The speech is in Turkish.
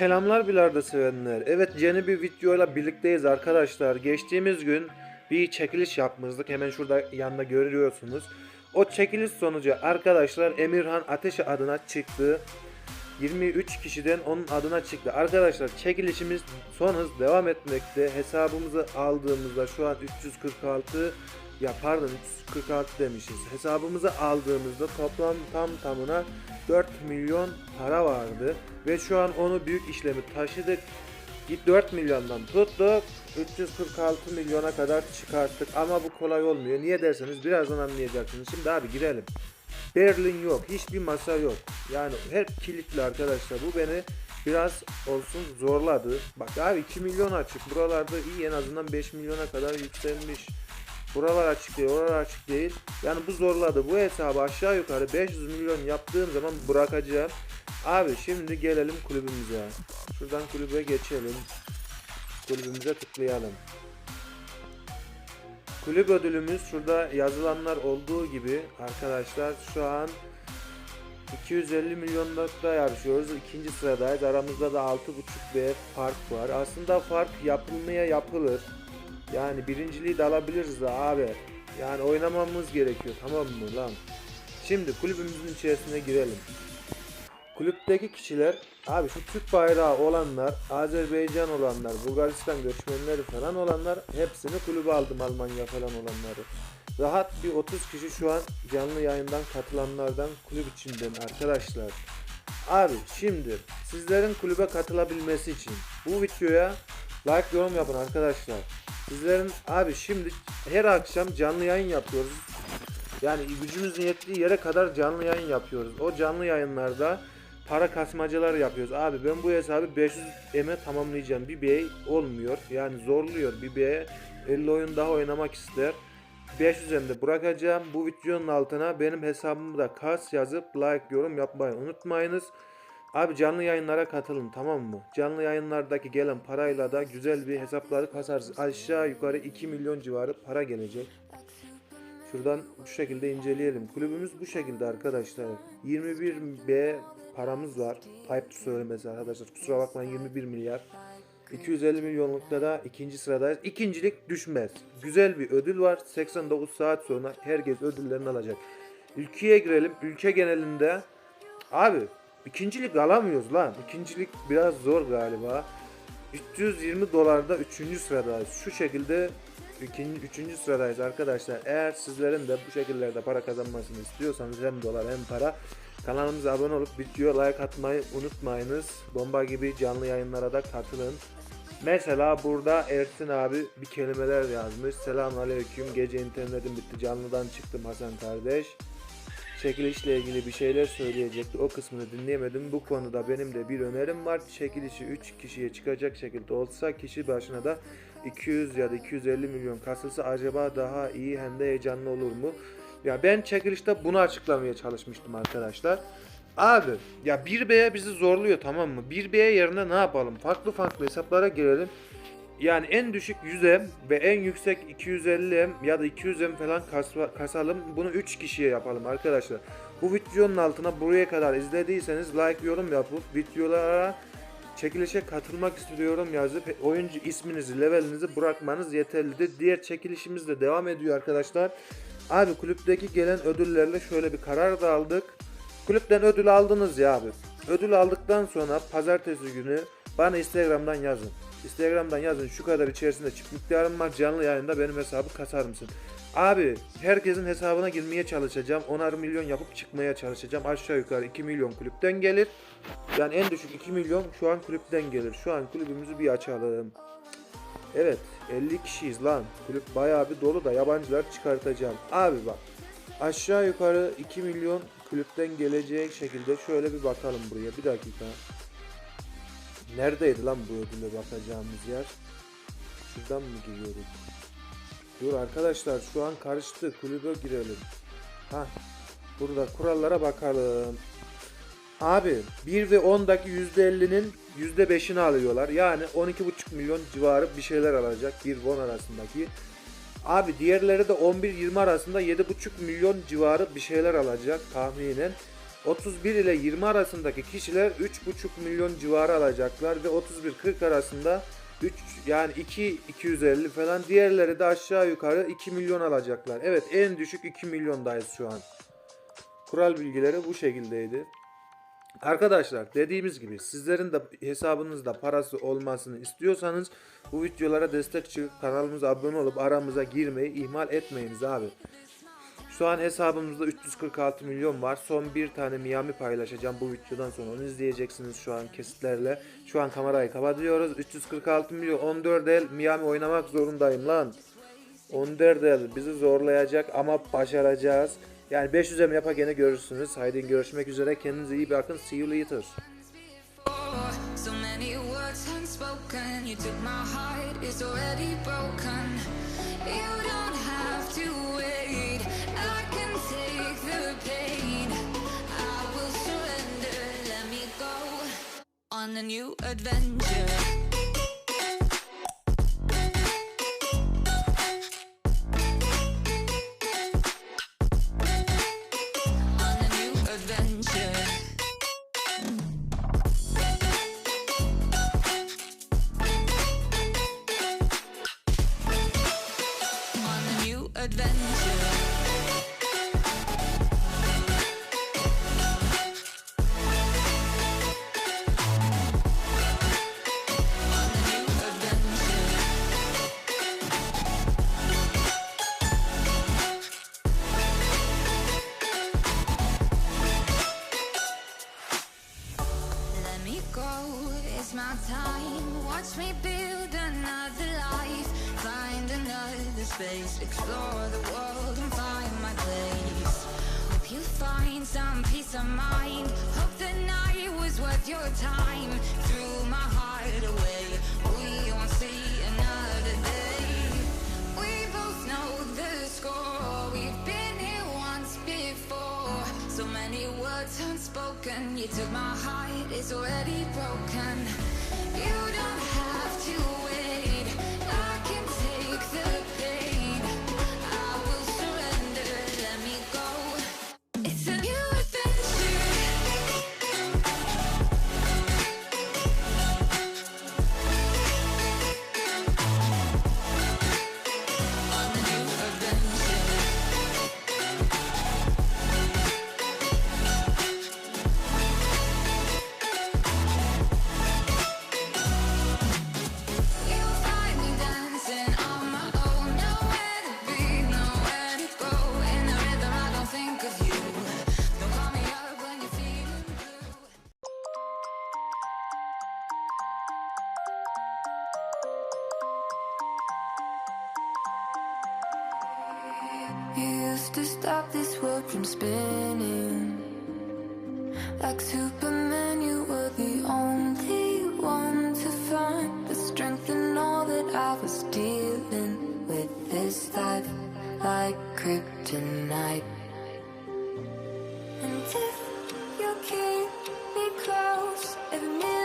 Selamlar bilarda sevenler. Evet yeni bir videoyla birlikteyiz arkadaşlar. Geçtiğimiz gün bir çekiliş yapmıştık. Hemen şurada yanında görüyorsunuz. O çekiliş sonucu arkadaşlar Emirhan Ateş adına çıktı. 23 kişiden onun adına çıktı. Arkadaşlar çekilişimiz son hız devam etmekte. Hesabımızı aldığımızda şu an 346 ya pardon 346 demişiz. Hesabımızı aldığımızda toplam tam tamına 4 milyon para vardı. Ve şu an onu büyük işlemi taşıdık. 4 milyondan tuttuk. 346 milyona kadar çıkarttık ama bu kolay olmuyor. Niye derseniz birazdan anlayacaksınız. Şimdi abi girelim. Berlin yok. Hiçbir masa yok. Yani hep kilitli arkadaşlar. Bu beni biraz olsun zorladı. Bak abi 2 milyon açık. Buralarda iyi en azından 5 milyona kadar yükselmiş. Buralar açık değil, oralar açık değil. Yani bu zorladı. Bu hesabı aşağı yukarı 500 milyon yaptığım zaman bırakacağım. Abi şimdi gelelim kulübümüze. Şuradan kulübe geçelim. Kulübümüze tıklayalım. Kulüp ödülümüz şurada yazılanlar olduğu gibi arkadaşlar şu an 250 milyonlukta yarışıyoruz. İkinci sıradayız. Aramızda da 6.5 B fark var. Aslında fark yapılmaya yapılır. Yani birinciliği de alabiliriz de abi. Yani oynamamız gerekiyor tamam mı lan? Şimdi kulübümüzün içerisine girelim. Kulüpteki kişiler abi şu Türk bayrağı olanlar, Azerbaycan olanlar, Bulgaristan göçmenleri falan olanlar hepsini kulübe aldım Almanya falan olanları. Rahat bir 30 kişi şu an canlı yayından katılanlardan kulüp içinden arkadaşlar. Abi şimdi sizlerin kulübe katılabilmesi için bu videoya like yorum yapın arkadaşlar. Sizlerin abi şimdi her akşam canlı yayın yapıyoruz. Yani gücümüzün yettiği yere kadar canlı yayın yapıyoruz. O canlı yayınlarda para kasmacalar yapıyoruz. Abi ben bu hesabı 500 eme tamamlayacağım. Bir bey olmuyor. Yani zorluyor. Bir bey 50 oyun daha oynamak ister. 500 emde bırakacağım. Bu videonun altına benim hesabımı da kas yazıp like yorum yapmayı unutmayınız. Abi canlı yayınlara katılın tamam mı? Canlı yayınlardaki gelen parayla da güzel bir hesapları kasarız. Aşağı yukarı 2 milyon civarı para gelecek. Şuradan bu şekilde inceleyelim. Kulübümüz bu şekilde arkadaşlar. 21B paramız var. Ayıp söylemesi arkadaşlar. Kusura bakmayın 21 milyar. 250 milyonlukta da ikinci sıradayız. İkincilik düşmez. Güzel bir ödül var. 89 saat sonra herkes ödüllerini alacak. Ülkeye girelim. Ülke genelinde abi ikincilik alamıyoruz lan. İkincilik biraz zor galiba. 320 dolarda 3. sıradayız. Şu şekilde ikinci, üçüncü sıradayız arkadaşlar. Eğer sizlerin de bu şekillerde para kazanmasını istiyorsanız hem dolar hem para kanalımıza abone olup video like atmayı unutmayınız. Bomba gibi canlı yayınlara da katılın. Mesela burada Ersin abi bir kelimeler yazmış. Selamun aleyküm. Gece internetim bitti. Canlıdan çıktım Hasan kardeş. Çekilişle ilgili bir şeyler söyleyecekti. O kısmını dinleyemedim. Bu konuda benim de bir önerim var. Çekilişi 3 kişiye çıkacak şekilde olsa kişi başına da 200 ya da 250 milyon kasılsa acaba daha iyi hem de heyecanlı olur mu? Ya ben çekilişte bunu açıklamaya çalışmıştım arkadaşlar. Abi ya 1B'ye bizi zorluyor tamam mı? 1B'ye yerine ne yapalım? Farklı farklı hesaplara girelim. Yani en düşük 100M ve en yüksek 250M ya da 200M falan kas- kasalım. Bunu 3 kişiye yapalım arkadaşlar. Bu videonun altına buraya kadar izlediyseniz like yorum yapıp videolara çekilişe katılmak istiyorum yazıp oyuncu isminizi, levelinizi bırakmanız yeterlidir. Diğer çekilişimiz de devam ediyor arkadaşlar. Abi kulüpteki gelen ödüllerle şöyle bir karar da aldık. Kulüpten ödül aldınız ya abi. Ödül aldıktan sonra pazartesi günü bana Instagram'dan yazın. Instagram'dan yazın şu kadar içerisinde çift miktarım var canlı yayında benim hesabı kasar mısın? Abi herkesin hesabına girmeye çalışacağım. 10'ar milyon yapıp çıkmaya çalışacağım. Aşağı yukarı 2 milyon kulüpten gelir. Yani en düşük 2 milyon şu an kulüpten gelir. Şu an kulübümüzü bir açalım. Evet 50 kişiyiz lan. Kulüp bayağı bir dolu da yabancılar çıkartacağım. Abi bak aşağı yukarı 2 milyon kulüpten gelecek şekilde şöyle bir bakalım buraya. Bir dakika. Neredeydi lan bu ödüle bakacağımız yer? Şuradan mı giriyorduk? Dur arkadaşlar şu an karıştı. Kulübe girelim. Ha. Burada kurallara bakalım. Abi 1 ve 10'daki %50'nin %5'ini alıyorlar. Yani 12,5 milyon civarı bir şeyler alacak 1 ve 10 arasındaki. Abi diğerleri de 11-20 arasında 7,5 milyon civarı bir şeyler alacak tahminen. 31 ile 20 arasındaki kişiler 3,5 milyon civarı alacaklar ve 31-40 arasında 3 yani 2 250 falan diğerleri de aşağı yukarı 2 milyon alacaklar. Evet en düşük 2 milyondayız şu an. Kural bilgileri bu şekildeydi. Arkadaşlar dediğimiz gibi sizlerin de hesabınızda parası olmasını istiyorsanız bu videolara destek çıkıp kanalımıza abone olup aramıza girmeyi ihmal etmeyiniz abi. Şu an hesabımızda 346 milyon var. Son bir tane Miami paylaşacağım bu videodan sonra. Onu izleyeceksiniz şu an kesitlerle. Şu an kamerayı kapatıyoruz. 346 milyon 14 el Miami oynamak zorundayım lan. 14 el bizi zorlayacak ama başaracağız. Yani 500'e mi yapa gene görürsünüz. Haydi görüşmek üzere. Kendinize iyi bakın. See you later. You took my heart, it's already broken. You don't have to wait. On a new adventure. On a new adventure. On the new adventure. Peace of mind. Hope the night was worth your time. Threw my heart away. We won't see another day. We both know the score. We've been here once before. So many words unspoken. You took my heart, it's already broken. You don't have to You used to stop this world from spinning. Like Superman, you were the only one to find the strength in all that I was dealing with this life, like kryptonite. And if you keep me close, every minute